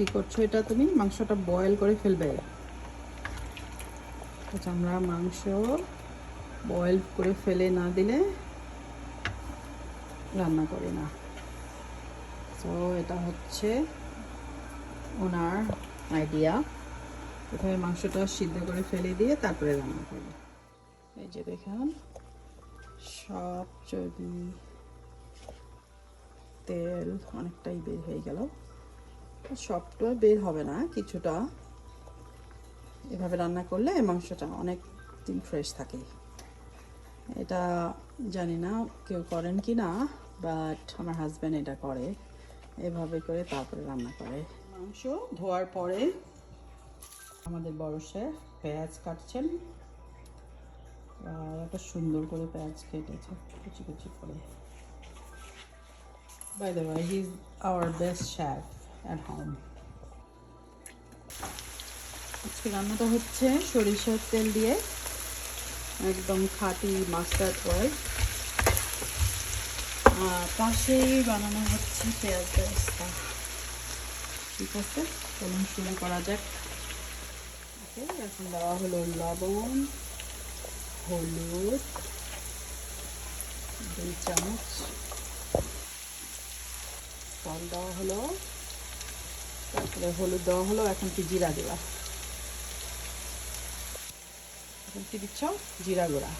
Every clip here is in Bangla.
কি করছ এটা তুমি? মাংসটা বয়েল করে ফেলবে। আচ্ছা আমরা মাংস বয়েল করে ফেলে না দিলে রান্না করি না। তো এটা হচ্ছে ওনার আইডিয়া প্রথমে মাংসটা সিদ্ধ করে ফেলে দিয়ে তারপরে রান্না করব এই যে দেখুন, সব চর্বি তেল অনেকটাই বের হয়ে গেল। সবটা বের হবে না, কিছুটা। এভাবে রান্না করলে মাংসটা অনেক দিন ফ্রেশ থাকে। এটা জানি না কেউ করেন কি না বাট আমার হাজব্যান্ড এটা করে। এভাবে করে তারপরে রান্না করে। মাংস ধোয়ার পরে আমাদের বড় পেঁয়াজ কাটছেন। আর একটা সুন্দর করে পেঁয়াজ কেটেছে, কুচি কুচি করে। By the way he is our best chef at home আজকে রান্নাটা হচ্ছে সরিষার তেল দিয়ে একদম খাঁটি মাস্টার্ড অয়েল আর পাশেই বানানো হচ্ছে পেঁয়াজ ঠিক আছে, চলুন শুরু করা যাক। এখন দেওয়া হলো লবণ, হলুদ, দুই চামচ। জল দেওয়া হলো তারপরে হলুদ দেওয়া হলো, এখন কি জিরা দেওয়া। এখন কি দিচ্ছ জিরা গুঁড়া।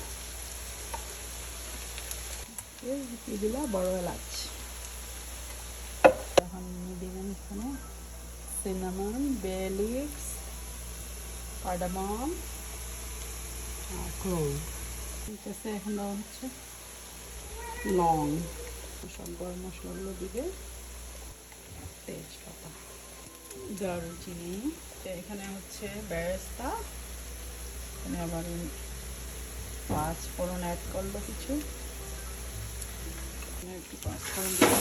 দিলা বড় এলাচ। এখন দিবেন এখানে সিনামন বে লিভস কার্ডামম আর ঠিক আছে, এখন দেওয়া হচ্ছে লং। সব গরম মশলাগুলো দিবে। তেজপাতা। দারুচিনি এখানে হচ্ছে বেরেস্তা এখানে আবার পাঁচ ফোড়ন অ্যাড করল কিছু। একটু পাঁচ ফোড়ন দিয়ে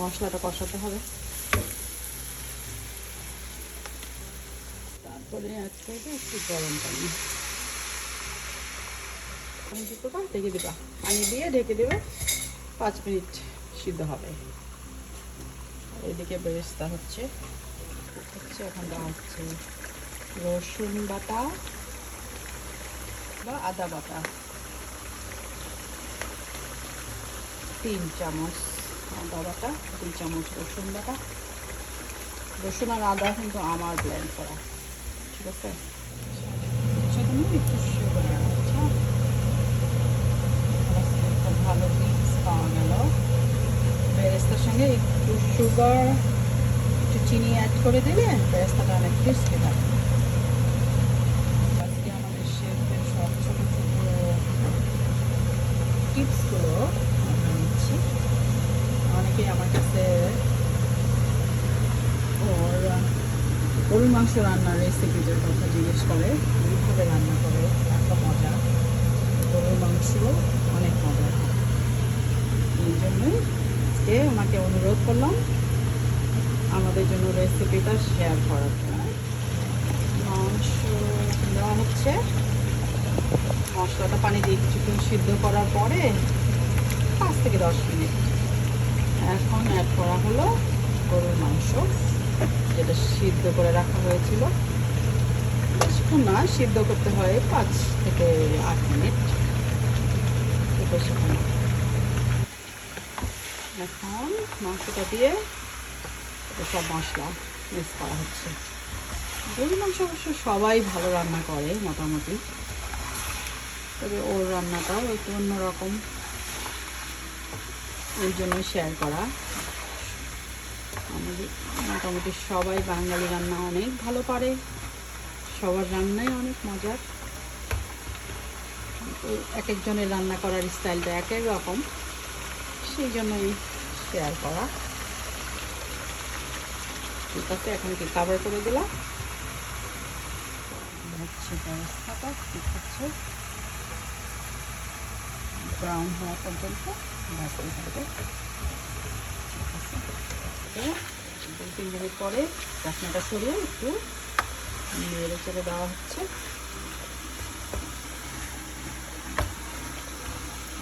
মশলাটা কষাতে হবে। তারপরে অ্যাড করবে একটু গরম পানি। ঢেকে দিবা। পানি দিয়ে ঢেকে দেবে। পাঁচ মিনিট সিদ্ধ হবে। এদিকে বেরেস্তা হচ্ছে। হচ্ছে দেওয়া হচ্ছে রসুন বাটা বা আদা বাটা। তিন চামচ আদা বাটা, তিন চামচ রসুন বাটা। রসুন আর আদা কিন্তু আমার ব্লেন্ড করা, ঠিক আছে সেখানে একটু সুগার আচ্ছা খুব ভালো মিক্স পাওয়া গেল বেরেস্তার সঙ্গে একটু সুগার, একটু চিনি অ্যাড করে দিলে বেরেস্তাটা অনেক ক্রিস্পি থাকে আজকে আমাদের শেফের সব ছোটো ছোটো টিপসগুলো আমরা নিচ্ছি। অনেকেই আমার কাছে ওর গরুর মাংস রান্নার রেসিপিটার কথা জিজ্ঞেস করে কীভাবে রান্না করে, এত মজা। গরুর মাংস অনেক মজা। এই জন্যই ওনাকে অনুরোধ করলাম আমাদের জন্য রেসিপিটা শেয়ার করার জন্য। মাংস দেওয়া হচ্ছে। মশলাটা পানি দিয়ে কিছুক্ষণ সিদ্ধ করার পরে পাঁচ থেকে দশ মিনিট। এখন অ্যাড করা হলো গরুর মাংস, যেটা সিদ্ধ করে রাখা হয়েছিল। বেশিক্ষণ না, সিদ্ধ করতে হয় পাঁচ থেকে আট মিনিট। এখন মাংসটা দিয়ে এটা সব মশলা মিক্স করা হচ্ছে। গরুর মাংস অবশ্য সবাই ভালো রান্না করে, মোটামুটি। তবে ওর রান্নাটাও একটু অন্যরকম। ওই জন্য শেয়ার করা। আমাদের মোটামুটি সবাই বাঙালি রান্না অনেক ভালো পারে। সবার রান্নাই অনেক মজার। এক একজনের রান্না করার স্টাইলটা এক এক রকম। সেই জন্যই শেয়ার করা। ঠিক আছে এখন কি কাভার করে দিলাম। হচ্ছে ব্যবস্থাটা ঠিক হচ্ছে ব্রাউন হওয়া পর্যন্ত ভাজতে থাকবে দু তিন মিনিট পরে ঢাকনাটা সরিয়ে একটু নেড়ে চেড়ে দেওয়া হচ্ছে।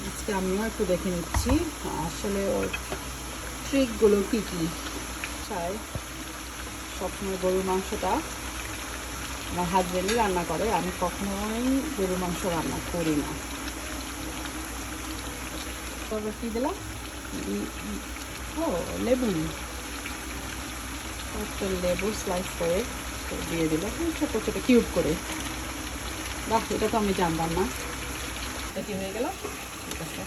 আজকে আমিও একটু দেখে নিচ্ছি আসলে ওর ট্রিকগুলো কী কী? চাই। সবসময় গরুর মাংসটা আমার হাজবেন্ডই রান্না করে। আমি কখনোই গরুর মাংস রান্না করি না। তারপর কী দিলাম? ও, লেবু। একটা লেবু স্লাইস করে দিয়ে দিল ছোটো ছোটো কিউব করে। বাহ, এটা তো আমি জানতাম না। এটা কি হয়ে গেল? ঠিক আছে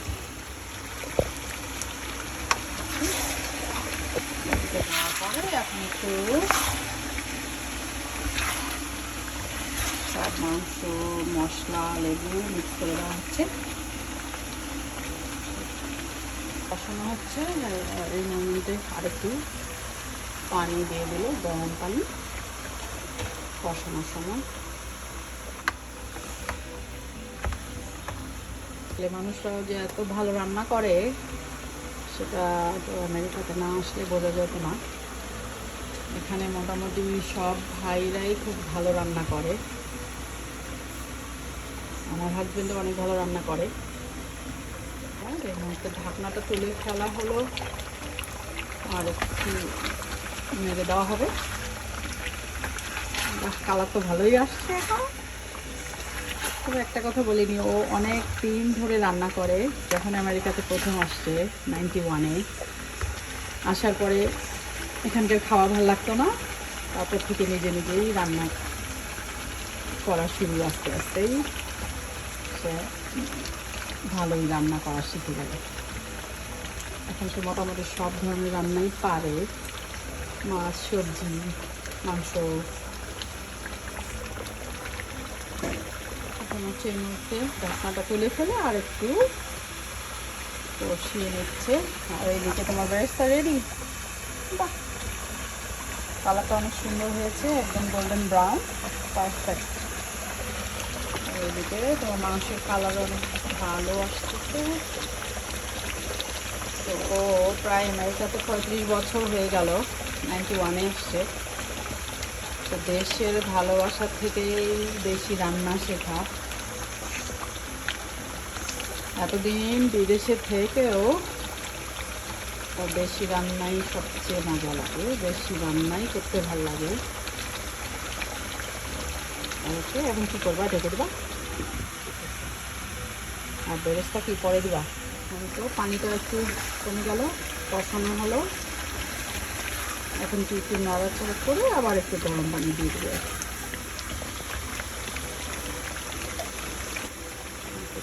এটা দেওয়ার একটু সব মাংস মশলা লেবু মিক্স করে দেওয়া হচ্ছে কষানো হচ্ছে আর এই মোমেন্টে আরেকটু পানি দিয়ে দিল গরম পানি কষানোর সময় ছেলে মানুষরাও যে এত ভালো রান্না করে সেটা তো আমেরিকাতে না আসলে বোঝা যেত না এখানে মোটামুটি সব ভাইরাই খুব ভালো রান্না করে। আমার হাজবেন্ডও অনেক ভালো রান্না করে। হ্যাঁ এই ঢাকনাটা তুলে ফেলা হলো। আর একটু মেরে দেওয়া হবে। কালার তো ভালোই আসছে এখন। তবে একটা কথা বলিনি, ও অনেক দিন ধরে রান্না করে, যখন আমেরিকাতে প্রথম আসছে নাইনটি ওয়ানে আসার পরে এখানকার খাওয়া ভালো লাগতো না। তারপর থেকে নিজে নিজেই রান্না করা শুরু আস্তে আস্তেই। সে ভালোই রান্না করা শিখে গেল। এখন সে মোটামুটি সব ধরনের রান্নাই পারে। মাছ, সবজি, মাংস। এখন হচ্ছে এই মুহূর্তে ঢাকনাটা তুলে ফেলে আর একটু কষিয়ে নিচ্ছে। আর এইদিকে তোমার বেরেস্তা রেডি বাহ! কালারটা অনেক সুন্দর হয়েছে, একদম গোল্ডেন ব্রাউন পারফেক্ট এইদিকে তোমার মাংসের কালার অনেক ভালো আসতেছে তো ও প্রায় আমেরিকাতে পঁয়ত্রিশ বছর হয়ে গেল নাইনটি ওয়ানে এসছে। তো দেশের ভালোবাসা থেকেই দেশি রান্না শেখা। এতদিন বিদেশে থেকেও তার দেশি রান্নাই সবচেয়ে মজা লাগে। বেশি রান্নাই করতে ভালো লাগে। ওকে এখন কী করবা? ঢেকে দেবা? আর বেরেস্তা কি পরে দিবা? তো, পানিটা একটু কমে গেল, কষানো হলো। এখন কি একটু নড়াচড়া করে আবার একটু গরম পানি দিয়ে দেবে।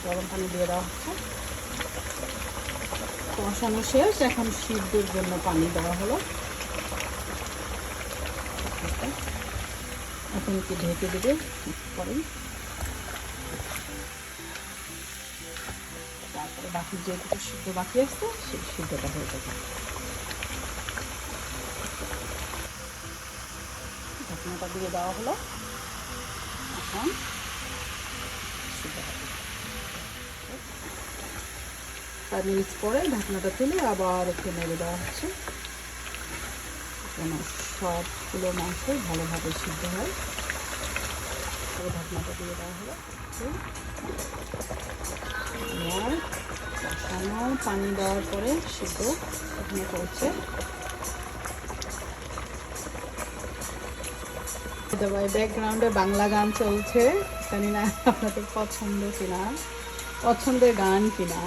গরম পানি দিয়ে দেওয়া হচ্ছে। কষানো শেষ। এখন সিদ্ধর জন্য পানি দেওয়া হলো। এখন একটু ঢেকে দেবে। পরে। তারপরে বাকি যেটুকু সিদ্ধ বাকি আসছে সেই সিদ্ধটা হয়ে যাবে। ঢাকনাটা দিয়ে দেওয়া হলো। এখন ফাইভ মিনিটস পরে ঢাকনাটা তুলে আবার একটু নেড়ে দেওয়া হচ্ছে। যেন সবগুলো মাংস ভালোভাবে সিদ্ধ হয়। ঢাকনাটা দিয়ে দেওয়া হলো। পানি দেওয়ার পরে সিদ্ধ চলছে ভাই ব্যাকগ্রাউন্ডে বাংলা গান চলছে। জানি না আপনাদের পছন্দ কিনা, পছন্দের গান কিনা।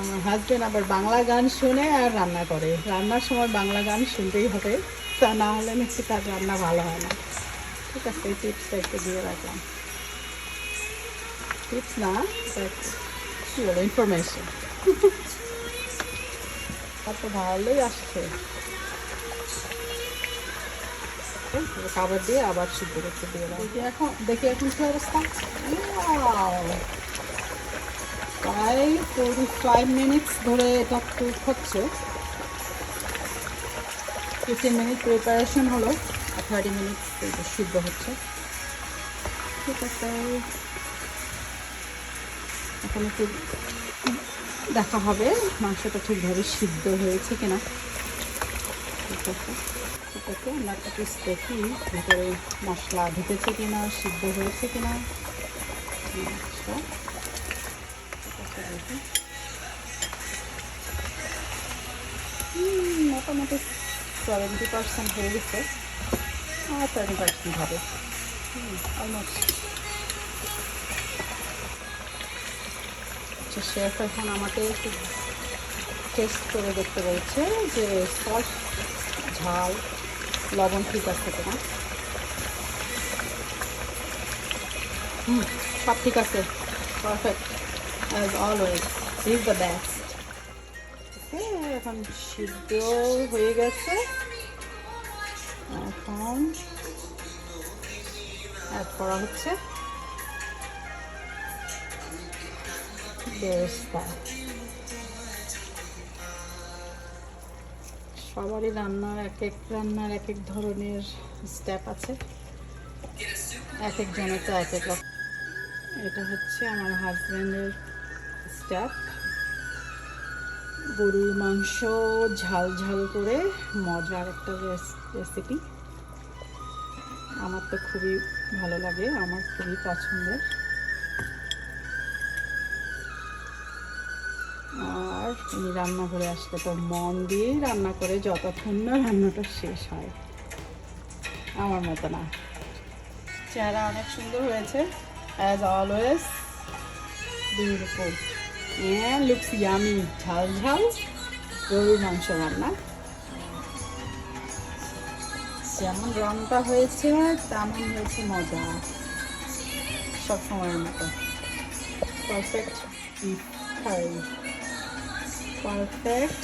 আমার হাজবেন্ড আবার বাংলা গান শুনে আর রান্না করে। রান্নার সময় বাংলা গান শুনতেই হবে। তা না হলে নাকি তার রান্না ভালো হয় না। ঠিক আছে, এই টিপসটা একটু দিয়ে রাখলাম। টিপস না বলো ইনফরমেশন আর তো ভালোই আসছে। খাবার দিয়ে আবার সিদ্ধ করতে দিয়ে এখন, দেখি এখন কি অবস্থা! প্রায় ফোরটি ফাইভ মিনিটস ধরে এটা কুক হচ্ছে। ফিফটিন মিনিট প্রিপারেশন হলো আর থার্টি মিনিটস সিদ্ধ হচ্ছে। ঠিক আছে। এখন একটু দেখা হবে মাংসটা ঠিকভাবে সিদ্ধ হয়েছে কিনা। ঠিক আছে। আছে, আমরা একটা পিস দেখি ভিতরে মশলা ঢুকেছে কিনা, সিদ্ধ হয়েছে কিনা। আচ্ছা মোটামুটি সেভেন্টি পার্সেন্ট হয়ে গেছে। আর থার্টি পার্সেন্ট হবে। অলমোস্ট আচ্ছা শেফ এখন আমাকে একটু টেস্ট করে দেখতে বলছে যে সল্ট ঝাল, লবণ ঠিক আছে কিনা। হুম, সব ঠিক আছে। Perfect as always is the best এখন সিদ্ধ হয়ে গেছে। এখন অ্যাড করা হচ্ছে সবারই রান্নার এক এক রান্নার এক এক ধরনের স্টেপ আছে। এক একজনের তো এক এক এটা হচ্ছে আমার হাজব্যান্ডের স্টেপ গরুর মাংস, ঝাল ঝাল করে মজার একটা রেসিপি আমার তো খুবই ভালো লাগে, আমার খুবই পছন্দের। আর উনি রান্না করে আসলে তো মন দিয়ে রান্না করে, যতক্ষণ না রান্নাটা শেষ হয়। আমার মতো না। চেহারা অনেক সুন্দর হয়েছে অ্যাজ অলওয়েজ বিউটিফুল হ্যাঁ লুকস ইয়ামি ঝাল ঝাল গরুর মাংস রান্না। যেমন রংটা হয়েছে, তেমন হয়েছে মজা। সব সময়ের মতো। Perfect perfect